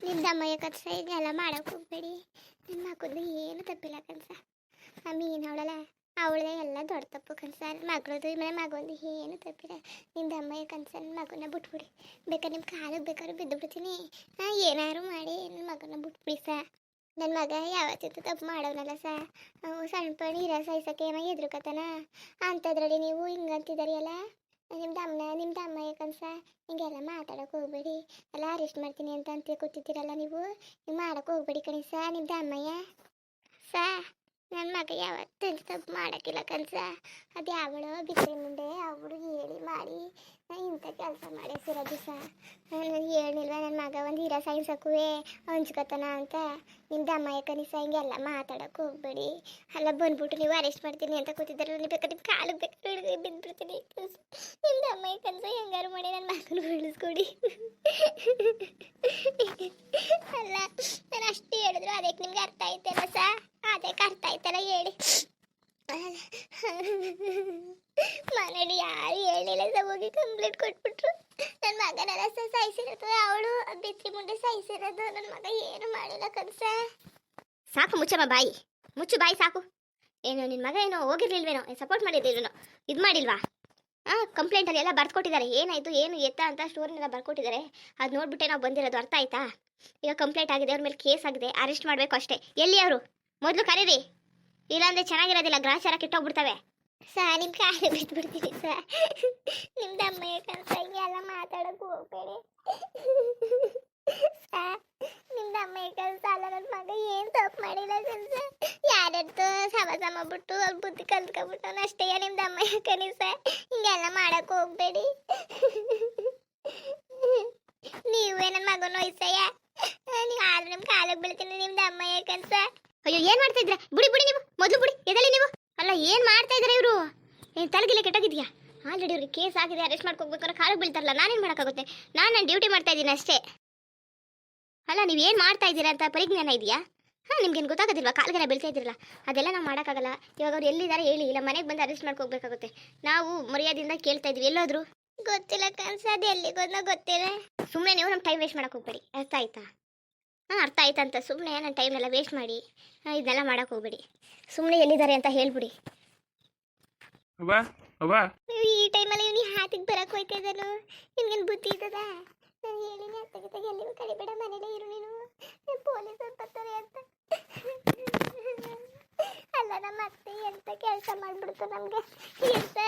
ನಿಮ್ದು ಅಮ್ಮಯ್ಯ ಕನ್ಸ ಇದೆಲ್ಲ ಮಾಡಕ್ಕೆ ಹೋಗ್ಬೇಡಿ. ನನ್ನ ಮಕ್ಕಳು ಏನು ತಪ್ಪಿಲ್ಲ ಕನ್ಸ ಆ ಮೀನು ಅವಳಲ್ಲ, ಅವಳದೇ ಎಲ್ಲ ದೊಡ್ಡ ತಪ್ಪು ಕನ್ಸ ಮಗಳದು ಮನೆ, ಮಗೊಂದು ಏನು ತಪ್ಪಿಲ್ಲ. ನಿಂದ ಅಮ್ಮಯ್ಯ ಕನ್ಸ ನನ್ನ ಮಗನ ಬಿಟ್ಬಿಡಿ. ಬೇಕಾದ್ರೆ ನಿಮ್ಮ ಕಾಲಕ್ಕೆ ಬೇಕಾದ್ರೂ ಬಿದ್ದು ಬಿಡ್ತೀನಿ. ಹಾಂ, ಏನಾದ್ರು ಮಾಡಿ ನನ್ನ ಮಗನ ಬಿಟ್ಬಿಡಿ ಸಾ ನನ್ನ ಮಗ ಯಾವತ್ತಿತ್ತು ತಪ್ಪು ಮಾಡೋನಲ್ಲ ಸಾ ಸಣ್ಣ ಪಣ್ಣ ಇರ ಸಾಯ್ಸಕ್ಕೆ ಏನೋ ಎದ್ರುಕತನ? ಅಂಥದ್ರಲ್ಲಿ ನೀವು ಹಿಂಗಂತಿದಾರಿಯಲ್ಲ ನಿಮ್ದು ಅಮ್ಮನ ನಿಮ್ದು ಅಮ್ಮ ಯಾಕನ್ಸ ಹಿಂಗೆಲ್ಲ ಮಾತಾಡೋಕೆ ಹೋಗ್ಬೇಡಿ. ಎಲ್ಲ ಅರೆಸ್ಟ್ ಮಾಡ್ತೀನಿ ಅಂತ ಅಂತ ಕೂತಿದ್ದೀರಲ್ಲ ನೀವು? ನೀವು ಮಾಡೋಕೆ ಹೋಗ್ಬೇಡಿ ಕಣಿ ಸಾ ನಿಮ್ದು ಅಮ್ಮಯ್ಯ ಸಾ ನನ್ನ ಮಗ ಯಾವತ್ತೂ ತಪ್ಪು ಮಾಡೋಕ್ಕಿಲ್ಲ ಕನ್ಸ. ಅದು ಯಾವಳೋ ಬಿಸಿ ಮುಂದೆ ಅವಳು ಹೇಳಿ ಮಾಡಿ. ಇಂಥ ಕೆಲಸ ಮಾಡಿ ಸಿರೋದು ಸಹ ನಾನು ಹೇಳಿಲ್ವ ನನ್ನ ಮಗ ಒಂದು ಹೀರಾ ಸಾಯಿಸಕ್ಕೂ ಹಂಚ್ಕೊತಾನ ಅಂತ. ನಿಮ್ದು ಅಮ್ಮ ಯಾಕನಿಸ ಹಿಂಗೆಲ್ಲ ಮಾತಾಡೋಕೆ ಹೋಗ್ಬೇಡಿ. ಅಲ್ಲ, ಬಂದ್ಬಿಟ್ಟು ನೀವು ಅರೆಸ್ಟ್ ಮಾಡ್ತೀನಿ ಅಂತ ಕೂತಿದ್ರು ನೀವು ಬೇಕಾದ್ರೆ ನಿಮ್ಮ ಕಾಲಿಗೆ ಬೇಕಾದ್ರೆ ಬಿದ್ದುಬಿಡ್ತೀನಿ ನಿಮ್ದು ಅಮ್ಮ ಯಾಕನ್ಸ ಹೆಂಗಾರು ಮಾಡಿ ನನ್ನ ಮಗನ ಬೆಳೆಸ್ಕೊಡಿ. ಅಲ್ಲ, ನಾನು ಅಷ್ಟು ಹೇಳಿದ್ರು, ಅದಕ್ಕೆ ನಿಮ್ಗೆ ಅರ್ಥ ಆಯ್ತಲ್ಲ ಸಾ? ಅದಕ್ಕೆ ಅರ್ಥ ಆಯ್ತಲ್ಲ ಹೇಳಿ. ಮನೇಲಿ ಯಾರು ಹೇಳಿಲ್ಲ ಹೋಗಿ ಕಂಪ್ಲೇಂಟ್ ಕೊಟ್ಬಿಟ್ರು. ನನ್ನ ಮಗನೆಲ್ಲ ಸಹ ಸಾಯಿಸಿರೋದು, ಅವಳು ಬಿತ್ತಿ ಮುಂದೆ ಸಾಯಿಸಿರೋದು ನನ್ನ ಮಗ ಏನು ಮಾಡಿಲ್ಲ ಕನ್ಸ ಸಾಕು ಮುಚ್ಚಮ್ಮ ಬಾಯಿ, ಮುಚ್ಚು ಬಾಯಿ ಸಾಕು. ಏನು ನಿನ್ನ ಮಗ ಏನೋ ಹೋಗಿರ್ಲಿಲ್ವೇನೋ ಸಪೋರ್ಟ್ ಮಾಡಿರ್ಲಿಲ್ವೇನೋ ಇದು ಮಾಡಿಲ್ವಾ? ಹಾಂ ಕಂಪ್ಲೇಂಟಲ್ಲಿ ಎಲ್ಲ ಬರ್ಕೊಟ್ಟಿದ್ದಾರೆ ಏನಾಯಿತು, ಏನು ಎತ್ತ ಅಂತ ಸ್ಟೋರಿನೆಲ್ಲ ಬರ್ಕೊಟ್ಟಿದ್ದಾರೆ ಅದು ನೋಡ್ಬಿಟ್ಟೆ ನಾವು ಬಂದಿರೋದು, ಅರ್ಥ ಆಯ್ತಾ? ಈಗ ಕಂಪ್ಲೇಂಟ್ ಆಗಿದೆ, ಅವ್ರ ಮೇಲೆ ಕೇಸ್ ಆಗಿದೆ ಅರೆಸ್ಟ್ ಮಾಡಬೇಕು ಅಷ್ಟೇ. ಎಲ್ಲಿ ಅವರು? ಮೊದಲು ಕರೀರಿ. ಇಲ್ಲಾಂದ್ರೆ ಚೆನ್ನಾಗಿರೋದಿಲ್ಲ, ಗ್ರಾಚಾರ ಕೆಟ್ಟೋಗ್ಬಿಡ್ತವೆ. ಸಾ ನಿಮ್ಮ ಕಾಲು ಬಿಟ್ಬಿಡ್ತೀನಿ ಸಾ. ನಿಮ್ದು ಅಮ್ಮಯ್ಯ ಯಾಕಂತ ಎಲ್ಲ ಮಾತಾಡೋಕೆ ಹೋಗ್ಬೇಡಿ. ಸಾ, ನಿಮ್ದು ಅಮ್ಮಯ್ಯ ಕಲ್ಸ ಅಲ್ಲ ನನ್ನ ಮಗ ಏನು ತಪ್ಪು ಮಾಡಿಲ್ಲ ಕನ್ಸ ಯಾರ್ಯಾರ್ದು ಸಮ ಬಿಟ್ಟು ಬುದ್ಧಿ ಕಲ್ತ್ಕೊಬಿಟ್ಟು ಅಷ್ಟೇ ನಿಮ್ದು ಅಮ್ಮಯ್ಯ ಯಾಕನಿ ಸಾ ಹಿಂಗೆಲ್ಲ ಮಾಡಕ್ಕೆ ಹೋಗ್ಬೇಡಿ. ನೀವೇ ನನ್ನ ಮಗನ ವಯಸ್ಸಯ್ಯ. ನೀವು ಆದ್ರೆ ನಿಮ್ಮ ಕಾಲಿಗೆ ಬೀಳ್ತೀನಿ ನಿಮ್ದು ಅಮ್ಮಯ್ಯ ಯಾಕನ್ಸ ಅಯ್ಯೋ, ಏನ್ ಮಾಡ್ತಾ ಇದ್ರ ಬುಡಿ ಬುಡಿ ನೀವು. ಮೊದಲು ಬುಡಿ ಎದಲಿ ನೀವು? ಅಲ್ಲ, ಏನು ಮಾಡ್ತಾ ಇದ್ದಾರೆ ಇವರು? ಏನು ತಲೆಗಿಲ್ಲ ಕೆಟ್ಟೋಗಿದ್ಯಾ? ಆಲ್ರೆಡಿ ಅವ್ರಿಗೆ ಕೇಸ್ ಆಗಿದೆ ಅರೆಸ್ಟ್ ಮಾಡ್ಕೋಬೇಕು ಕಾಲಿಗೆ ಬೀಳ್ತಾರಲ್ಲ, ನಾನೇನ್ ಮಾಡೋಕ್ಕಾಗುತ್ತೆ? ನಾನು ನನ್ನ ಡ್ಯೂಟಿ ಮಾಡ್ತಾ ಇದ್ದೀನಿ ಅಷ್ಟೇ. ಅಲ್ಲ, ನೀವು ಏನು ಮಾಡ್ತಾ ಇದ್ದೀರಾ ಅಂತ ಪರಿಜ್ಞಾನ ಇದೆಯಾ? ಹಾಂ, ನಿಮ್ಗೇನು ಗೊತ್ತಾಗೋದಿಲ್ವಾ? ಕಾಲ್ಗೆಲ್ಲ ಬೀಳ್ತಾ ಇದ್ರಲ್ಲ ಅದೆಲ್ಲ ನಾವು ಮಾಡೋಕ್ಕಾಗಲ್ಲ. ಇವಾಗ ಅವ್ರು ಎಲ್ಲಿದ್ದಾರೆ ಹೇಳಿ, ಇಲ್ಲ, ಮನೆಗೆ ಬಂದು ಅರೆಸ್ಟ್ ಮಾಡ್ಕೋಬೇಕಾಗುತ್ತೆ ನಾವು ಮರ್ಯಾದೆಯಿಂದ ಕೇಳ್ತಾ ಇದ್ವಿ ಎಲ್ಲೋದ್ರು? ಗೊತ್ತಿಲ್ಲ ಕನ್ಸದು ಎಲ್ಲಿಗೋದ್ನ ಗೊತ್ತಿಲ್ಲ. ಸುಮ್ಮನೆ ನೀವು ನಮ್ಮ ಟೈಮ್ ವೇಸ್ಟ್ ಮಾಡಕ್ಕೆ ಹೋಗ್ಬೇಡಿ. ಅರ್ಥ ಆಯ್ತಾ? ಹಾಂ ಅರ್ಥ ಆಯ್ತಂತ. ಸುಮ್ಮನೆ ನನ್ನ ಟೈಮ್ನೆಲ್ಲ ವೇಸ್ಟ್ ಮಾಡಿ ಇದನ್ನೆಲ್ಲ ಮಾಡಕ್ಕೆ ಹೋಗ್ಬೇಡಿ. ಸುಮ್ಮನೆ ಎಲ್ಲಿದ್ದಾರೆ ಅಂತ ಹೇಳ್ಬಿಡಿ. ಅವ್ವ ಈ ಟೈಮಲ್ಲಿ ಇವ್ನು ಹಾತಿಗೆ ಬರಕ್ಕೆ ಹೋಯ್ತಾ ಇದ್ದಾನು ನಿಮ್ಗೇನು ಬುದ್ಧಿ ಇದ್ದದ? ನಾನು ಹೇಳಿನಿ ಅತ್ತಗೆ ತಗೆ ಎಲ್ಲಿಗೂ ಕಳಿಬೇಡ ಮನೇಲೇ ಇರು ನೀನು. ಪೊಲೀಸ್ ಬರ್ತಾರೆ ಅಂತ. ಅಲ್ಲ ನಮ್ಮ ಅತ್ತೆ ಎಂತ ಕೆಲಸ ಮಾಡಿಬಿಡ್ತು ನಮಗೆ? ಎಂತ?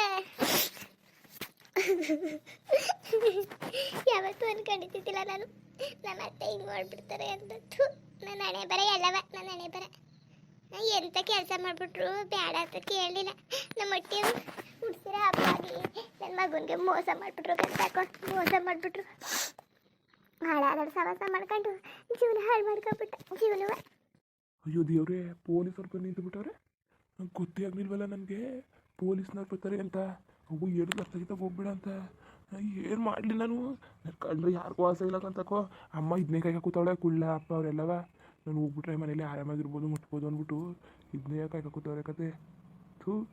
ಯಾವತ್ತೂ ಅನ್ಕೊಂಡಿದ್ದಿಲ್ಲ ನಾನು. ನಮ್ಮ ಅತ್ತೆ ಹಿಂಗೆ ಮಾಡ್ಬಿಡ್ತಾರೆ ಅಂತ ಥೂ ನನ್ನ ಹಣೆ ಬರ ಎಲ್ಲವ ನನ್ನ ಹಣೆ ಬರ. ಎಂತ ಕೆಲಸ ಮಾಡಿಬಿಟ್ರು, ಬೇಡ ಅಂತ ಕೇಳಲಿಲ್ಲ. ನಮ್ಮ ಹೊಟ್ಟೆ ಹುಡ್ಸಿರ ಹಬ್ಬಾಗಿ ನನ್ನ ಮಗನಿಗೆ ಮೋಸ ಮಾಡಿಬಿಟ್ರು ಕಟ್ಟಾಕೊಂಡು ಮೋಸ ಮಾಡಿಬಿಟ್ರು. ಹಾಳಾದ ಸವಾಸ ಮಾಡ್ಕೊಂಡು, ಜೀವನ ಹಾಳು ಮಾಡ್ಕೊಬಿಟ್ಟ ಜೀವನವ. ಅಯ್ಯೋ ದೇವ್ರೆ, ಪೊಲೀಸರು ಬಂದು ನಿಂತು ಬಿಟ್ಟವ್ರೆ ಗೊತ್ತೇ ಆಗಲಿಲ್ವಲ್ಲ ನನಗೆ. ಪೊಲೀಸ್ನವ್ರು ಬರ್ತಾರೆ ಅಂತ. ಅವು ಎರಡು ಲಕ್ಷ ಹೋಗ್ಬೇಡ ಅಂತ. ಏನು ಮಾಡಲಿ ನಾನು? ನನ್ನ ಕಂಡ್ರೆ ಯಾರಿಗೂ ಆಸೆ ಇಲ್ಲ ಅಂತಕೋ ಅಮ್ಮ ಇದನ್ನೇ ಕೈ ಕೂತವಳೆ, ಕುಳ್ಳ ಅಪ್ಪ ಅವರೆಲ್ಲವ. ನಾನು ಹೋಗ್ಬಿಟ್ರೆ ಮನೇಲಿ ಆರಾಮಾಗಿರ್ಬೋದು, ಮುಟ್ಬೋದು ಅಂದ್ಬಿಟ್ಟು ಇದನ್ನೇ ಕೈ ಕೂತವ್ರೆ ಕತೆ. ಥೂ.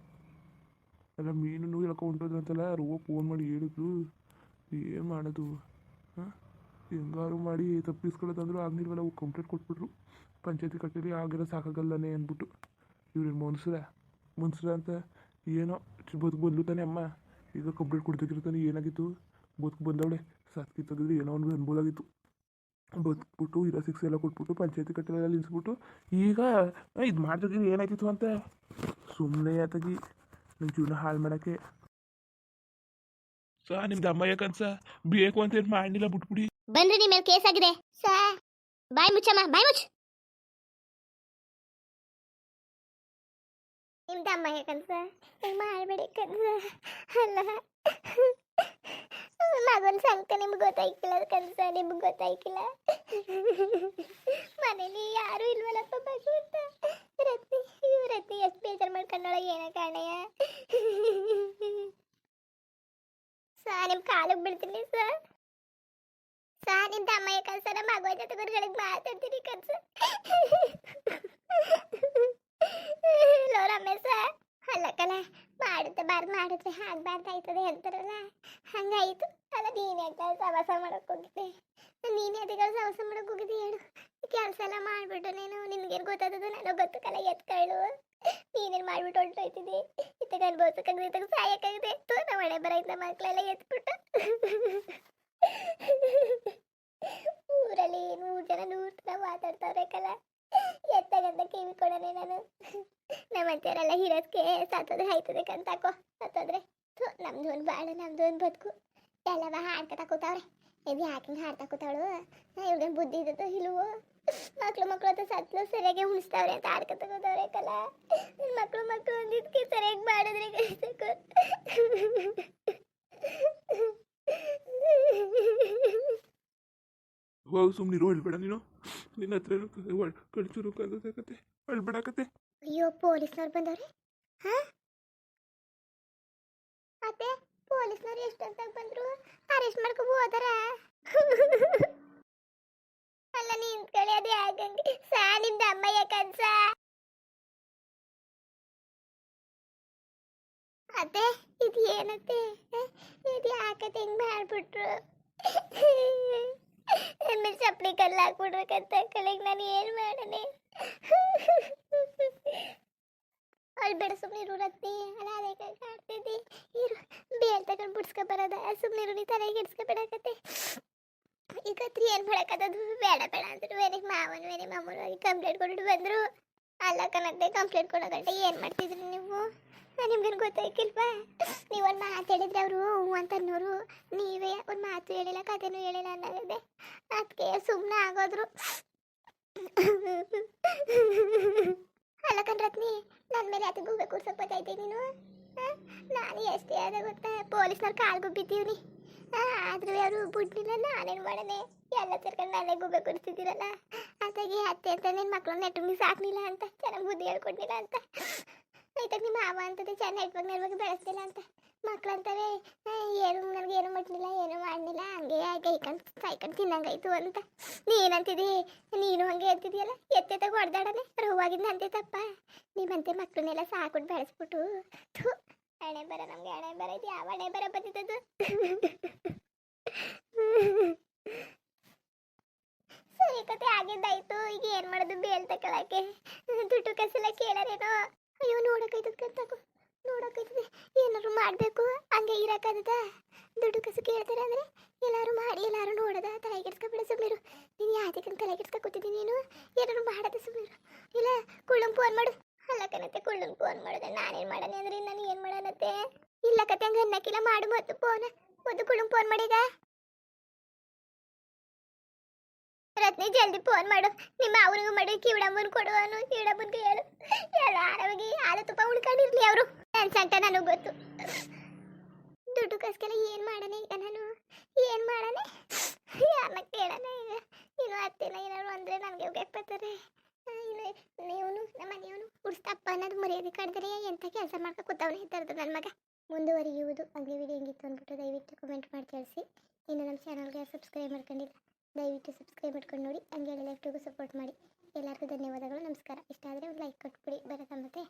ಎಲ್ಲ ಮೀನು ಹೇಳ್ಕೊಂಡು ಅಂತಲ್ಲ ರೋ ಫೋನ್ ಮಾಡಿ ಹೇಳಿದ್ರು. ಏನು ಮಾಡೋದು? ಹಾಂ? ಹೆಂಗಾರು ಮಾಡಿ ತಪ್ಪಿಸ್ಕೊಳ್ಳೋದಂದ್ರು ಆಗ್ನಿಲ್ವಲ್ಲ ಕಂಪ್ಲೇಂಟ್ ಕೊಟ್ಬಿಟ್ರು. ಪಂಚಾಯತಿ ಕಟ್ಟೇರಿ ಆಗಿರೋ ಸಾಕಾಗಲ್ಲನೇ ಅಂದ್ಬಿಟ್ಟು. ಇವ್ರೇನು ಮನ್ಸ್ರ? ಮನ್ಸ್ರ ಅಂತ ಏನೋ, ಬದುಕು ಬಂದ್ಲು ತಾನೆ ಅಮ್ಮ. ಈಗ ಕಂಪ್ಲೀಟ್ ಕೊಡ್ತಿರ್ತಾನೆ ಏನಾಗಿತ್ತು? ಬದುಕು ಬಂದವಳೆ. ಸಾತ್ಕಿ ತೆಗೆದ್ರೆ ಏನೋ ಒಂದು ಅನ್ಬೋದಾಗಿತ್ತು. ಬದುಕ್ಬಿಟ್ಟು ಇರೋ ಸಿಕ್ಸ್ ಎಲ್ಲ ಕೊಟ್ಬಿಟ್ಟು, ಪಂಚಾಯತಿ ಕಟ್ಟೆಲ್ಲ ನಿಲ್ಲಿಸ್ಬಿಟ್ಟು ಈಗ ಇದು ಮಾಡ್ತಿದ್ರೆ ಏನಾಯ್ತಿತ್ತು ಅಂತ? ಸುಮ್ಮನೆ ಆತಗಿ ನನ್ನ ಜೀವನ ಹಾಳು ಮಾಡೋಕ್ಕೆ. ಸಾ, ನಿಮ್ದು ಅಮ್ಮ ಯಾಕನ್ಸ ಬೇಕು ಅಂತ ಏನು ಮಾಡಲಿಲ್ಲ ಬಿಟ್ಬಿಡಿ. ಬಂದ್ರೆ ನಿಮ್ಮ ಮೇಲೆ ಕೇಸ್ ಆಗಿದೆ. ಸಾ, ಬಾಯ್ ಮುಚ್ಚಮ್ಮ, ಬಾಯ್ ಮುಚ್ಚ. ನಿಮ್ದು ಅಮ್ಮ ಯಾಕನ್ಸ ಹಿಂಗೆ ಮಾಡಬೇಡಿ ಕನ್ಸ. ಅಲ್ಲ. ಮಗನ ಸಂಕ ನಿಮ್ಗೆ ಗೊತ್ತಾಯ್ಕಿಲ್ಲ ಕನ್ಸ, ನಿಮ್ಗೆ ಗೊತ್ತಾಯ್ಕಿಲ್ಲ. ಮನೇಲಿ ಯಾರು ಇಲ್ವಲ್ಲಪ್ಪ ಭಗವಂತ ರತ್ನಿ ರತ್ನಿ, ಎಷ್ಟು ಬೇಜಾರು ಮಾಡ್ಕೊಂಡೋಳ ಏನ ಕಾಣಯ್ಯ. ಸಾ ಕಾಲಿಗೆ ಬಿಡ್ತೀನಿ ಸರ್ ಸಾ, ನಿಮ್ದು ಅಮ್ಮ ಕಲ್ಸರ ಮಗುವ ಜೊತೆ ಗುರುಗಳಿಗೆ ಮಾತಾಡ್ತೀನಿ ಕನ್ಸ. ಕಲ ಮಾಡುತ್ತೆ ಬಾರ್ ಮಾಡಿದ್ರೆ ಆಗ್ಬಾರ್ದು ಆಯ್ತದೆ ಅಂತಾರಲ್ಲ ಹಂಗಾಯ್ತು. ಅಲ್ಲ, ನೀನೇ ಯಾಕೆ ಸವಾಸ ಮಾಡಕ್ ಹೋಗಿದ್ದೆ. ನೀನು ಅದಕ್ಕೆ ಸವಾಸ ಮಾಡಕ್ ಹೋಗಿದ್ದೆ ಹೇಳು. ಕೆಲಸ ಎಲ್ಲ ಮಾಡಿಬಿಟ್ಟು ನೀನು, ನಿನಗೇನು ಗೊತ್ತಾದದು ನಾನು ಗೊತ್ತಕ್ಕಲ್ಲ ಎತ್ಕೊಳ್ಳು ನೀನೇನು ಮಾಡಿಬಿಟ್ಟು ಹೊರಟೋಯ್ತಿದ್ದಿ? ಇತ್ತಾಗ ಅನ್ಭವಿಸಕ್ಕಾಗದೆ, ಇತ್ತಾಗ ಸಾಯಕ್ಕಾಗದೆ? ತೋ ನಮ್ಮ ಮಳೆ ಬರೈತ ಮಕ್ಕಳೆಲ್ಲ ಎತ್ಬಿಟ್ಟು. ಊರಲ್ಲಿ ನೂರು ಜನ ನೂರು ಥರ ಮಾತಾಡ್ತಾವ್ರೆ ಕಲ. ಎತ್ತಾಗಂತ ಕಿವಿ ಕೊಡನೆ ನಾನು. ನಮ್ಮಂತೆಯವರೆಲ್ಲ ಇರೋದಕ್ಕೆ ಸತ್ತೋದ್ರೆ ಆಯ್ತದೆ ಕಂತಾಕೋ ಸತ್ತೋದ್ರೆ ನಮ್ದು ಒಂದು ಬಾಳು, ನಮ್ದು ಒಂದು ಬದುಕು. ಎಲ್ಲವ ಹಾಡ್ಕೊತಾ ಕೂತಾವ್ರೆ. ಇದು ಯಾಕೆ ಹಾಡ್ತಾ ಕೂತಾಳು ಇವ್ರಿಗೆ ಬುದ್ಧಿ ಇದ್ದದ್ದು ಇಲ್ವೋ? ಮಕ್ಳು ಮಕ್ಳು ಅಂತ ಸತ್ಲು ಸರಿಯಾಗಿ ಉಣಿಸ್ತಾವ್ರೆ ಅಂತ ಆಡ್ಕೊತ ಕೂತಾವ್ರೆ ಕಲ. ಮಕ್ಳು ಮಕ್ಳು ಅಂದಿದ್ಕೆ ಸರಿಯಾಗಿ ಮಾಡಿದ್ರೆ ಕಲಿಸಬೇಕು ಸುಮ್ಮನಿರು ಹೇಳ್ಬೇಡ ನೀನು. ನಿನ್ನ ಹತ್ರ ಕಳಿಸಿರು ಕತೆ ಹೇಳ್ಬೇಡಕತ್ತೆ ಅಯ್ಯೋ, ಪೊಲೀಸ್ನವ್ರು ಬಂದವ್ರಿ? ಹಾ? ಅತ್ತೆ, ಪೊಲೀಸ್ನವ್ರು ಎಷ್ಟೊತ್ತಾಗ ಬಂದ್ರು? ಅರೆಸ್ಟ್ ಮಾಡ್ಕೊಂಡು ಹೋದಾರ? ಅಲ್ಲ ನಿಂತ್ಕೊಳ್ಳಿ ಅದು ಯಾಕಂಗೆ ಸಾ, ನಿಮ್ದು ಅಮ್ಮ ಯಾಕನ್ಸ ಅದೇ ಇದು ಏನತ್ತೆ? ಇದು ಯಾಕತ್ತೆ ಹಿಂಗ್ ಮಾಡ್ಬಿಟ್ರು? ಆಮೇಲೆ ಚಪ್ಪಲಿ ಕಲ್ಲು ಹಾಕ್ಬಿಡ್ಬೇಕಂತ ಕಳಿಗೆ ನಾನು ಏನು ಮಾಡನೆ? ಅಲ್ಲಿ ಬೇಡ ಸುಮ್ಮನೆ ರತ್ನಿ. ಅಲ್ಲ, ಅದೇ ಕಾಡ್ತಿದ್ದಿ ಇರು ಬೇಲ್ ತಗೊಂಡು ಬಿಡ್ಸ್ಕೊ ಬರೋದ ಸುಮ್ಮನೆ ನೀ ತಲೆಗೆ ಹಿಡ್ಸ್ಕೊಬೇಡಕತ್ತೆ. ಈಗ ತ್ರೀ ಏನು ಮಾಡಕ್ಕದು ಬೇಡ ಬೇಡ ಅಂದ್ರು ವೇನಿಗೆ ಮಾವನ ವೇನಿ ಹೋಗಿ ಕಂಪ್ಲೇಂಟ್ ಕೊಟ್ಟು ಬಂದರು. ಅಲ್ಲ ಕಣಕ್ಕೆ ಕಂಪ್ಲೇಂಟ್ ಕೊಡೋ ಗಂಟೆ ಏನು ಮಾಡ್ತಿದ್ರಿ ನೀವು? ನಿಮ್ಗೇನು ಗೊತ್ತಾಯ್ಕಿಲ್ವಾ? ನೀವು ಒಂದು ಮಾತು ಹೇಳಿದ್ರೆ ಅವರು ಅಂತ ಅನ್ನೋರು ನೀವೇ ಒಂದು ಮಾತು ಹೇಳಿಲ್ಲ, ಕಥೆನೂ ಹೇಳಿಲ್ಲ ಅನ್ನೋದಿದೆ ಅದಕ್ಕೆ ಸುಮ್ಮನೆ ಆಗೋದ್ರು. ಅಲ್ಲ ಕಣ್ರತ್ನಿ ನನ್ನ ಮೇಲೆ ಅದು ಗೂಬೆ ಕೂರ್ಸಕ್ ಬತ್ತೈತೆ ನೀನು? ನಾನು ಎಷ್ಟೇ ಆದ ಗೊತ್ತಾ, ಪೊಲೀಸ್ನವ್ರು ಕಾಲ್ಗೂ ಬಿದ್ದೀವ್ರಿ ಆದ್ರೂ ಅವರು ಬಿಡ್ಲಿಲ್ಲ ನಾನೇನು ಮಾಡನೆ? ಎಲ್ಲ ಸೇರ್ಕೊಂಡು ನಾನೇ ಗೂಬೆ ಕೂರಿಸ್ತಿದ್ದೀರಲ್ಲ ಅದಾಗಿ ಅತ್ತೆ ಅಂತ ನಿನ್ನ ಮಕ್ಕಳನ್ನ ನೆಟ್ಟು ಸಾಕ್ಲಿಲ್ಲ ಅಂತ, ಚೆನ್ನಾಗಿ ಬುದ್ಧಿ ಹೇಳ್ಕೊಡ್ಲಿಲ್ಲ ಅಂತ. ಆಯ್ತಾಗ ನಿಮ್ಮ ಮಾವ ಅಂತದೆ ಚೆನ್ನಾಗಿ ನೆಟ್ವಾಗ ನೆರವಾಗಿ ಬೆಳೆಸ್ಲಿಲ್ಲ ಅಂತ. ಮಕ್ಳು ಅಂತಾರೆ ಏನು ನನಗೆ ಏನು ಮಟ್ಲಿಲ್ಲ, ಏನು ಮಾಡಲಿಲ್ಲ, ಹಂಗೆ ಗೈಕೊಂಡು ಸಾಯ್ಕೊಂಡು ತಿನ್ನಂಗಾಯ್ತು ಅಂತ. ನೀನಂತಿದಿ, ನೀನು ಹಂಗೆ ಅಂತಿದ್ಯಲ್ಲ, ಎತ್ತೆತ್ತಾಗ ಹೊಡೆದಾಡನೆ ರೋವಾಗಿಂದ ಅಂತೆ ತಪ್ಪ. ನೀವಂತೆ ಮಕ್ಕಳನ್ನೆಲ್ಲ ಸಾಕೊಂಡು ಬೆಳೆಸ್ಬಿಟ್ಟು, ಥು, ಹಣೆ ಬರ ನಮಗೆ, ಹಣೆ ಬರ ಇದು ಯಾವ ಹಣೆ ಬರ ಬಂದಿದ್ದದು? ಸರಿ ಕತೆ ಆಗಿದ್ದಾಯ್ತು ಈಗ ಏನು ಮಾಡೋದು? ಬೇಲ್ ತಗೊಳಕ್ಕೆ ದುಡ್ಡು ಕಸೆಲ್ಲ ಕೇಳಾರೇನೋ? ಅಯ್ಯೋ ನೋಡಕೈತದ ಕತ್ತಾಕು ನೋಡಕೈತದೆ ಏನಾದ್ರು ಮಾಡಬೇಕು? ಹಂಗೆ ಇರಕ್ಕಾಗದ ದುಡ್ಡು ಕಸು ಕೇಳ್ತಾರೆ ಅಂದ್ರೆ ಎಲ್ಲಾರು ಮಾಡಿ, ಎಲ್ಲಾರು ನೋಡದ. ತಲೆ ಕೆಡ್ಸ್ಕೊಬಿಡ ಸುಮ್ಮೀರು ನೀನು ಯಾತಕ್ಕೆ ತಲೆ ಕೆಡ್ಸ್ಕೊ ಕೂತಿದ್ದೀನಿ ನೀನು? ಏನಾದ್ರು ಮಾಡದ ಸುಮ್ಮೀರು ಇಲ್ಲ ಕುಳ್ಳಂ ಫೋನ್ ಮಾಡು. ಅಲ್ಲ ಕಣತ್ತೆ ಕುಳ್ಳಂ ಫೋನ್ ಮಾಡಿದೆ? ನಾನೇನ್ ಮಾಡನೆ ಅಂದ್ರೆ ನಾನು ಏನ್ ಮಾಡನತೆ ಇಲ್ಲ ಕತೆ, ಹಂಗ ಅನ್ನಕ್ಕಿಲ್ಲ. ಮಾಡು ಮತ್ತು ಫೋನ್ ಒಂದು ಕುಳ್ಳಂ ಫೋನ್ ಮಾಡಿದ ರತ್ನಿ, ಜಲ್ದಿ ಫೋನ್ ಮಾಡು. ನಿಮ್ಮ ಅವನಿಗೂ ಮಾಡಿ. ಕಿವಿಡಮ್ಮನ್ ಕೊಡುವನು ಕಿವಿಡಮ್ಮನ್ ಹೇಳು. ಎಲ್ಲ ನನ್ನ ಸಂಟ ನನಗೆ ಗೊತ್ತು. ದುಡ್ಡು ಕಸ್ಗೆಲ್ಲ ಏನು ಮಾಡನೆ ಈಗ ನಾನು? ಏನು ಮಾಡನೆ? ಯಾರನ್ನ ಕೇಳಣ ಈಗ? ಇನ್ನು ಅತ್ತೆನ ಏನಾದ್ರು ಅಂದರೆ ನನಗೆ ಎಪ್ಪತ್ತಾರೆ ಇನ್ನು ನೀವನು ನಮ್ಮ ಮನೆಯವನು ಉಡ್ಸ್ತಪ್ಪ ಅನ್ನೋದು ಮರ್ಯಾದೆ ಕಾಡ್ತಾರೆ ಎಂಥ ಕೆಲಸ ಮಾಡ್ಕೊ ಕೂತವನೇ ಇದ್ದಾರದು ನನ್ನ ಮಗ. ಮುಂದುವರಿಯುವುದು ಹಾಗೆ ವಿಡಿಯೋ ಹೆಂಗಿತ್ತು ಅಂದ್ಬಿಟ್ಟು ದಯವಿಟ್ಟು ಕಮೆಂಟ್ ಮಾಡಿ ತಿಳಿಸಿ. ಇನ್ನು ನಮ್ಮ ಚಾನಲ್ಗೆ ಸಬ್ಸ್ಕ್ರೈಬ್ ಮಾಡ್ಕೊಂಡಿಲ್ಲ, ದಯವಿಟ್ಟು ಸಬ್ಸ್ಕ್ರೈಬ್ ಮಾಡ್ಕೊಂಡು ನೋಡಿ. ಹಂಗೆ ಲೈಫ್ಟಿಗೂ ಸಪೋರ್ಟ್ ಮಾಡಿ. ಎಲ್ಲರಿಗೂ ಧನ್ಯವಾದಗಳು, ನಮಸ್ಕಾರ. ಇಷ್ಟ ಆದರೆ ಒಂದು ಲೈಕ್ ಕೊಟ್ಬಿಡಿ. ಬರೋದ ಮತ್ತೆ.